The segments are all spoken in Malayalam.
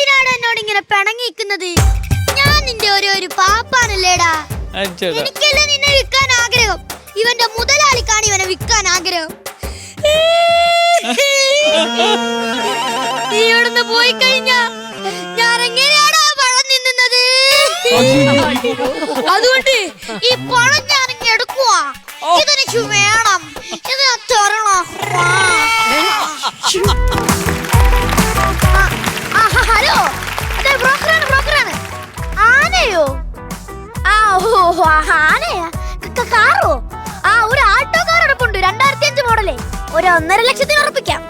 എന്തിനാണ് എന്നോട് ഇങ്ങനെ പിണങ്ങിക്കുന്നത്? ഞാൻ നിന്റെ ഒരു ഒരു പാപ്പാനല്ലേടാ എനിക്കല്ല നിന്നെ വിൽക്കാൻ ആഗ്രഹം. ഇവന്റെ മുതലാളിക്കാണ് ഇവനെ വിൽക്കാൻ ആഗ്രഹം. നീ ഇവിടുന്ന് പോയി കഴിഞ്ഞാ ഞാൻ എങ്ങനെയാടാ പഴം നിന്നുന്നത് അതുകൊണ്ട് ഈ പഴം ഞാൻ എടുക്കുവാ. ഇതെനിക്ക് വേണം ഇത് ഉറപ്പിക്കാം.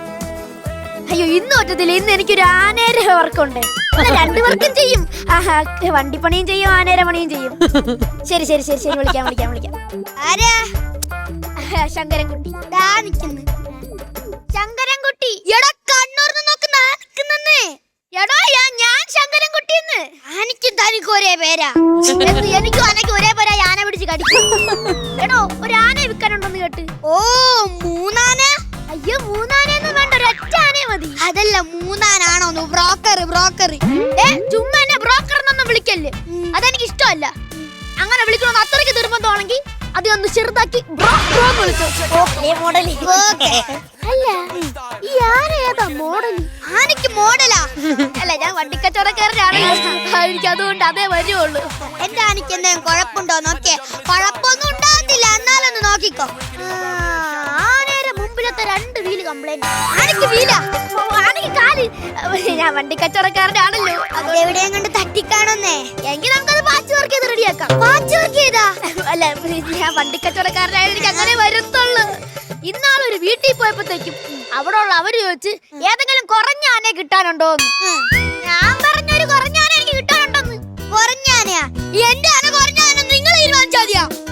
അയ്യോ ഇന്ന് ഒറ്റത്തില്ല ഇന്ന് എനിക്കൊരു ആനേര വർക്കുണ്ട്. രണ്ടു വർക്കും ചെയ്യും. ആഹാ വണ്ടിപ്പണിയും ചെയ്യും ആനേര പണിയും ചെയ്യും. ശരി ശരി ശരി ശരി. വിളിക്കാം വിളിക്കാം വിളിക്കാം. ആരാ? ശങ്കരൻകുട്ടി. ദാ നിക്കുന്നു ശങ്കരൻകുട്ടി. എടാ കണ്ണൂർന്ന് നോക്കുന്ന നിൽക്കുന്നേ എടാ ഞാൻ ശങ്കരൻകുട്ടി എന്ന് എനിക്കും തനിക്ക് ഒരേ പേരാ. എനിക്കും അനക്കും ഒരേ പേരാ ആന പിടിച്ച് കടിക്കും എടോ ഒരു ആന വിൽക്കാനുണ്ടെന്ന് കേട്ട്. ഓ മൂന്നാന ബ്രോക്കർ ബ്രോക്കർ ഏ ചുമ്മാ എന്നെ ബ്രോക്കർ എന്നൊന്നും വിളിക്കല്ലേ? അതെനിക്ക് ഇഷ്ടമല്ല. അങ്ങനെ വിളിക്കണമെന്ന് അത്രയ്ക്ക് നിർബന്ധമാണെങ്കിൽ അത് ഒന്ന് ചെറുതാക്കി ബ്രോ ബ്രോ എന്ന് വിളിച്ചോ. അല്ല ഈ ആന ഏതാ മോഡൽ ആനക്ക് മോഡലാ അല്ല ഞാൻ വണ്ടിക്കച്ചവടക്കാരനാണ്. എനിക്ക് അതുകൊണ്ട് അതേ വരുവുള്ളൂ. എന്റെ ആനയ്ക്ക് എന്തെങ്കിലും കുഴപ്പമുണ്ടോ നോക്കിയേ? കുഴപ്പമൊന്നും ഉണ്ടാകത്തില്ല. എന്നാലൊന്ന് നോക്കിക്കോ. ആനയുടെ മുമ്പിലത്തെ രണ്ട് വീൽ കംപ്ലൈന്റ് ആനക്ക് വീല കാൽ ഞാൻ വണ്ടിക്കച്ചവടക്കാരനാണല്ലോ അത് എവിടെയും കണ്ട് തട്ടിക്കാണെന്നേ? എങ്കിൽ നമുക്കത് പാച്ച് വർക്ക് ചെയ്ത് റെഡിയാക്കാം. പാച്ച് വർക്ക് ചെയ്താ? അല്ല ഞാൻ വണ്ടിക്കച്ചവടക്കാരനായ എനിക്ക് അങ്ങനെ വരത്തുള്ളൂ. ഇന്നാളൊരു വീട്ടിൽ പോയപ്പോഴത്തേക്കും അവിടെ ഉള്ള അവർ ചോദിച്ച് ഏതെങ്കിലും കുറഞ്ഞ ആനയെ കിട്ടാനുണ്ടോ ഞാൻ പറഞ്ഞൊരു കുറഞ്ഞ ആന എനിക്ക് കിട്ടാനുണ്ടെന്ന്? കുറഞ്ഞ ആനയാ? എന്റെ ആന കുറഞ്ഞ ആന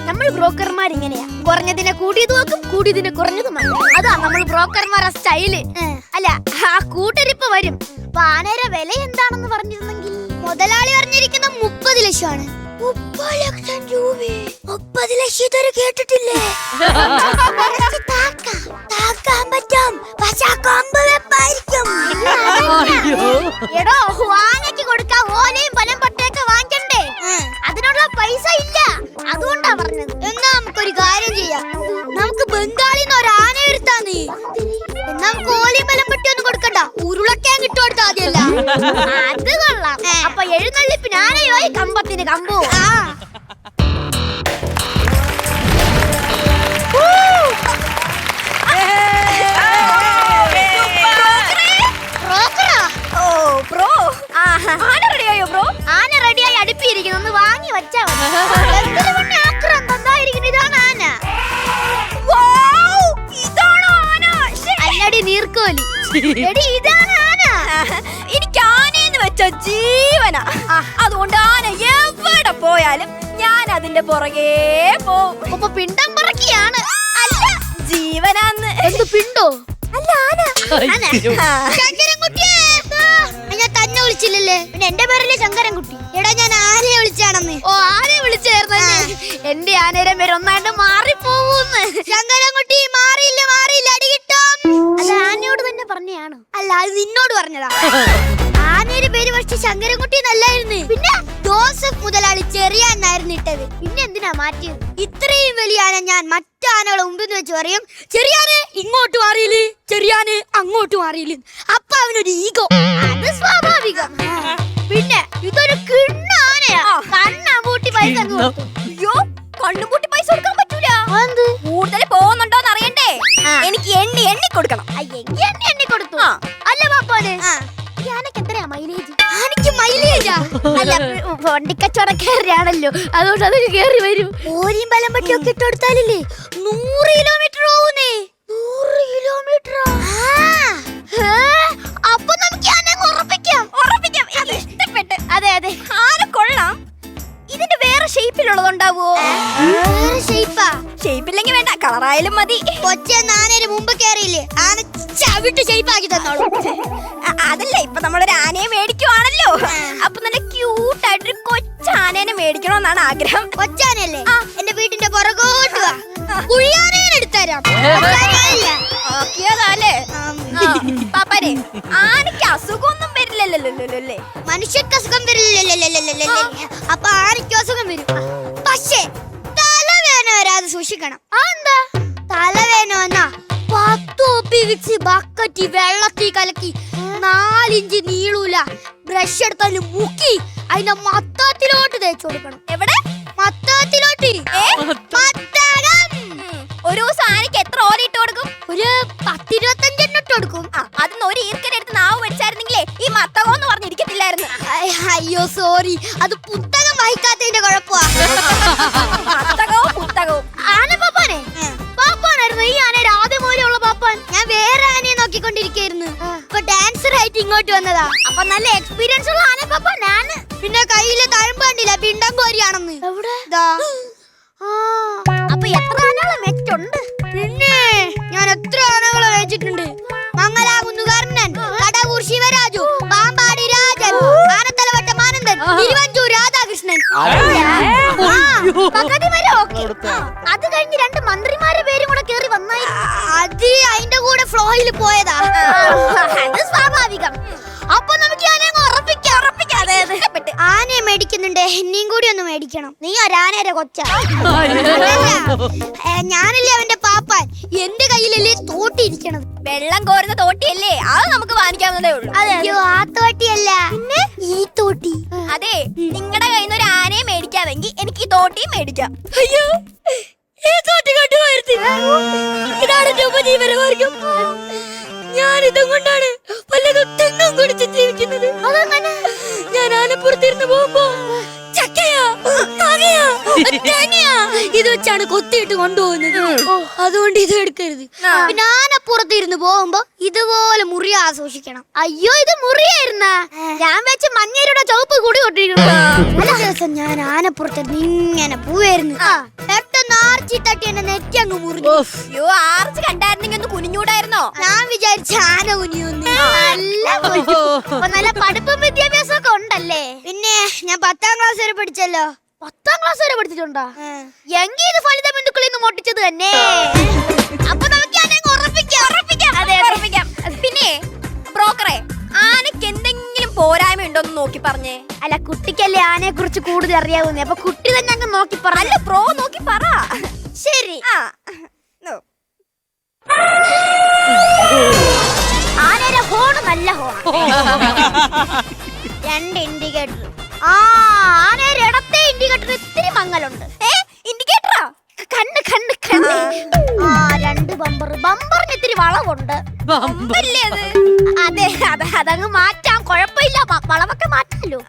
നമ്മൾ ബ്രോക്കർമാർ ഇങ്ങനെയാ. കുറഞ്ഞതിനെ കൂടിയത് നോക്കും കൂടിയതിനെ കുറഞ്ഞത്. അതാ നമ്മൾ ബ്രോക്കർമാരെ സ്റ്റൈൽ. അല്ല ആ കൂട്ടരിപ്പ് വരും. പാനര വില എന്താണെന്ന് പറഞ്ഞിരുന്നെങ്കിൽ മുതലാളി പറഞ്ഞിരിക്കുന്ന മുപ്പത് ലക്ഷമാണ്. മുപ്പത് ലക്ഷം രൂപ. മുപ്പത് ലക്ഷം ഇതുവരെ കേട്ടിട്ടില്ലേ. താക്കാൻ പറ്റും. പക്ഷെ കൊമ്പ് വെപ്പായിരിക്കും. എടോ ആനയ്ക്ക് കൊടുക്കാൻ ഓലയും എന്നാ കൊടുക്കണ്ട. ഉരുളക്കാൻ അത് കൊള്ളാം. അപ്പൊ ഈ കമ്പത്തിന് കമ്പു. റെഡിയായോ ബ്രോ? ആന റെഡിയായി അടുപ്പിയിരിക്കുന്നു. ഒന്ന് വാങ്ങി വെച്ചാ അല്ലടി എടി ഇതാണ് ആന എനിക്ക് ആനയെന്ന് വെച്ച ജീവനാ. അതുകൊണ്ട് ആന എവിടെ പോയാലും ഞാൻ അതിന്റെ പുറകെ പോവും. അപ്പൊ പിണ്ടം പറക്കിയാണ്. അല്ല ജീവനാന്ന്. എന്ത് പിണ്ടോ? അല്ല ആന. ശങ്കരൻകുട്ടിയെ ഞാൻ തന്നെ വിളിച്ചില്ലല്ലേ? പിന്നെ എന്റെ പേരല്ലേ ശങ്കരൻകുട്ടി. എടാ ഞാൻ ആനയെ വിളിച്ചാണെന്ന്. ഓ ആനയെ വിളിച്ചായിരുന്നു എന്റെ ആനയുടെ പേര് ഒന്നാണ്ട് മാറിപ്പോവൂന്ന് പക്ഷെ ശങ്കരൻകുട്ടി എന്നല്ലായിരുന്നു പിന്നെ ജോസഫ് മുതലാളി ചെറിയാനായിരുന്നു ഇട്ടത്. പിന്നെ എന്തിനാ മാറ്റിയത്? ഇത്രയും വലിയ ആന ഞാൻ മറ്റാനകളെ മുമ്പിൽ വെച്ച് പറയും ചെറിയാന് ഇങ്ങോട്ട് മാറിയില്ലേ? ചെറിയാന് അങ്ങോട്ട് മാറിയില്ലേ? അപ്പൊ അവനൊരു ഈഗോ. അത് സ്വാഭാവികം. പിന്നെ ഇതൊരു കിണ്ണ ആനയാ. കണ്ണാ പൂട്ടി പൈസ അയ്യോ കണ്ണുപൂട്ടി പൈസ കൊടുക്കാൻ പറ്റൂല? കൂടുതൽ പോകുന്നുണ്ടോന്ന് അറിയണ്ടേ എനിക്ക് എണ്ണി എണ്ണി കൊടുക്കണം. എണ്ണി എണ്ണി കൊടുത്തു. വണ്ടിക്കച്ചവടക്കാരനാണല്ലോ. അതുകൊണ്ട് അത് കേറി വരും. ഓരിയും ബലം പറ്റിയൊക്കെ ഇട്ട് കൊടുത്താലില്ലേ നൂറ് കിലോമീറ്റർ പോകുന്നേ നൂറ് കിലോമീറ്റർ അപ്പൊ നമുക്ക് ആനെ അങ്ങ് ഉറപ്പിക്കാം. ഉറപ്പിക്കാം. എനിക്ക് ഇഷ്ടപ്പെട്ട്. അതെ അതെ. ആന കൊള്ളാം? ഇതിന്റെ വേറെ ഷേപ്പിലുള്ളതുണ്ടാവോ ഷേപ്പാ ഷേപ്പില്ലെങ്കിൽ കളറായാലും മതി. കൊച്ചെ ആനയുടെ മുമ്പ് കേറിയില്ലേ? ആന ചവിട്ട് ഷേപ്പാക്കി തന്നോളൂ. അതല്ല ഇപ്പൊ നമ്മളൊരു ആനയെ മേടിക്കുവാണല്ലോ. അപ്പൊ നല്ല ക്യൂട്ടായിട്ടൊരു കൊച്ചാനേനെ മേടിക്കണമെന്നാണ് ആഗ്രഹം. കൊച്ചാനല്ലേ? എന്റെ വീട്ടിന്റെ പുറകോട്ട് എടുത്തരാം പാപ്പാരെ ആനയ്ക്ക് അസുഖമൊന്നും വരില്ലല്ലോ അല്ലേ മനുഷ്യർക്ക് അസുഖം വരില്ലല്ലോ അപ്പൊ ആനയ്ക്ക് അസുഖം വരും. പക്ഷേ സൂക്ഷിക്കണം. ആ എന്താ? തലവേന വന്നാ പത്ത് ഉപയോഗിച്ച് ബക്കറ്റി വെള്ളത്തിൽ കലക്കി നാലിഞ്ച് നീളൂല. ബ്രഷ് എടുത്താലും മുക്കി അതിന്റെ മത്തത്തിലോട്ട് തേച്ചു കൊടുക്കണം. എവിടെ? മത്തത്തിലോട്ട്? മത്തകം. ഒരു ദിവസം ആനയ്ക്ക് എത്ര ഓല ഇട്ട് കൊടുക്കും? ഒരു പത്തിരുപത്തഞ്ചെണ്ണം ഇട്ട് കൊടുക്കും. ആ അതിന് ഒരു ഈർക്കനെടുത്ത് നാവ് വെച്ചായിരുന്നെങ്കിലേ ഈ മത്തകോന്ന് പറഞ്ഞിരിക്കത്തില്ലായിരുന്നു. അയ് അയ്യോ സോറി അത് പുസ്തകം വായിക്കാത്തതിന്റെ കുഴപ്പമാ. ഇപ്പൊ ഡാൻസർ ആയിട്ട് ഇങ്ങോട്ട് വന്നതാ. അപ്പൊ നല്ല എക്സ്പീരിയൻസ് ഉള്ള ആന പാപ്പ ഞാൻ പിന്നെ കയ്യിലെ തഴമ്പ് കണ്ടില്ല പിണ്ടം കോരിയാണെന്ന്. എവിടെ? അപ്പൊ എത്ര ആനകളെ വെച്ചിട്ടുണ്ട്? പിന്നെ ഞാൻ എത്ര ആനകളെ വെച്ചിട്ടുണ്ട്? മംഗലാകുന്നുകാരനൻ കടവൂർ ശിവരാജു പാമ്പാടി രാജൻ ആനത്തലവട്ട മാനന്ദൻ തിരുവഞ്ചൂർ രാധാകൃഷ്ണൻ. അത് കഴിഞ്ഞ് രണ്ട് മന്ത്രിമാരുടെ പേരും കൂടെ കേറി വന്നായി അത് ഫ്ലോയിൽ പോയതാ. അത് സ്വാഭാവികം. അപ്പൊ നമുക്ക് ആനയെ ഉറപ്പിക്കാം. അതെ. ആനയെ മേടിക്കുന്നുണ്ട്. എന്നെയും കൂടി ഒന്ന് മേടിക്കണം. നീ ഒരാനയുടെ കൊച്ച. ഞാനല്ലേ അവന്റെ പാപ്പാൻ. എന്റെ കയ്യിലല്ലേ തോട്ടിയിരിക്കണത് വെള്ളം കോരുന്ന തോട്ടിയല്ലേ? അത് നമുക്ക് വാങ്ങിക്കാവുന്നതേ ഉള്ളൂ. അയ്യോ ആ തോട്ടിയല്ല. പിന്നെ? ഈ തോട്ടി. അതെ നിങ്ങളുടെ കയ്യിൽ നിന്ന് ഒരു ആനയെ മേടിക്കാമെങ്കിൽ എനിക്ക് ഈ തോട്ടിയും മേടിക്കാം. അയ്യോ. ഈ തോട്ടി കൊണ്ടുപോയിരുത്തി ഇതാണ് എന്റെ ഉപജീവനമാർഗം ഞാൻ ഇതും കൊണ്ടാണ് തെങ്ങും കുടിച്ച് ജീവിക്കുന്നത്. ഞാൻ ആനപ്പുറത്തിരുന്ന് പോകുമ്പോ ചക്കയാ തകയാ തേങ്ങയാ ഇത് വെച്ചാണ് കൊത്തിയിട്ട് കൊണ്ടുപോകുന്നത്. അതുകൊണ്ട് ഇത് എടുക്കരുത്. പിന്നെ ആനപ്പുറത്തിരുന്ന് പോകുമ്പോ ഇതുപോലെ മുറി ആസ്വദിക്കണം അയ്യോ ഇത് മുറിയായിരുന്ന. ഞാൻ വെച്ച മഞ്ഞയുടെ ചുവപ്പ് കൂടി കൊണ്ടിരിക്കണം ഒരു ദിവസം ഞാൻ ആനപ്പുറത്തിരുന്ന് ഇങ്ങനെ പോവായിരുന്നു. പെട്ടെന്ന് ആർച്ചി തട്ടി എന്നെ നെറ്റി അങ്ങ് മുറിഞ്ഞു. അയ്യോ ആർച്ച് കണ്ടായിരുന്നെങ്കിൽ ഒന്ന് കുനിഞ്ഞൂടായിരുന്നോ? ഞാൻ വിചാരിച്ച ആന കുനിയൊന്ന്. നല്ല കുനി. അപ്പൊ നല്ല പഠിപ്പും വിദ്യാഭ്യാസം ഒക്കെ ഉണ്ടല്ലേ? പിന്നെ ഞാൻ പത്താം ക്ലാസ് വരെ പഠിച്ചല്ലോ. പത്താം ക്ലാസ് വരെ പഠിച്ചിട്ടുണ്ടോ? എങ്കിൽ ഇത് ഫലിത ബിന്ദുക്കളിൽ നിന്ന് മൊട്ടിച്ചത് തന്നെ. അപ്പൊ നമുക്ക് ഉറപ്പിക്കാം. ഉറപ്പിക്കാം അതെ ഉറപ്പിക്കാം. പിന്നെ ബ്രോക്കറെ ആനക്ക് എന്തെങ്കിലും പോരായ്മ ഉണ്ടോന്ന് നോക്കി പറഞ്ഞേ. അല്ല കുട്ടിക്കല്ലേ ആനയെ കുറിച്ച് കൂടുതൽ അറിയാവുന്നേ? അപ്പൊ കുട്ടി തന്നെ അങ്ങ് നോക്കി പറ. അല്ല പ്രോ നോക്കി പറ. രണ്ട് ഇൻഡിക്കേറ്റർ ആ ആനയുടെ ഇടത്തെ ഇൻഡിക്കേറ്റർ ഇത്തിരി മങ്ങലുണ്ട്. ഏ ഇൻഡിക്കേറ്ററാ കണ്ണ് കണ്ണ് കണ്ണ്. ആ രണ്ട് ബമ്പർ ബമ്പറിന് ഇത്തിരി വളവുണ്ട്. അല്ലേ അത്? അതെ അതെ അതങ്ങ് മാറ്റാം. കുഴപ്പമില്ല. മ- വളവൊക്കെ മാറ്റാലോ.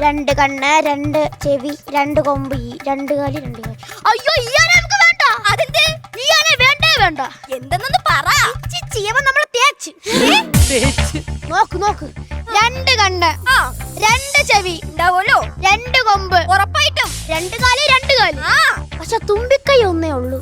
രണ്ട് കണ്ണ് രണ്ട് ചെവി രണ്ട് കൊമ്പ് ഈ രണ്ട് കാലി രണ്ട് കാലി. അയ്യോ ഈ ആന നമുക്ക് വേണ്ട. അതിന്റെ ഈ ആന വേണ്ടേ വേണ്ട. എന്തെന്നൊന്ന് പറ. തേച്ച് നമ്മൾ നമ്മളെ തേച്ച് തേച്ച്. നോക്ക് നോക്ക്. രണ്ട് കണ്ണ്. രണ്ട് ചെവി ഉണ്ടാവുമല്ലോ. രണ്ട് കൊമ്പ്. ഉറപ്പായിട്ടും. രണ്ട് കാൽ രണ്ട് കാൽ. പക്ഷെ തുമ്പിക്കൈ ഒന്നേ ഉള്ളൂ.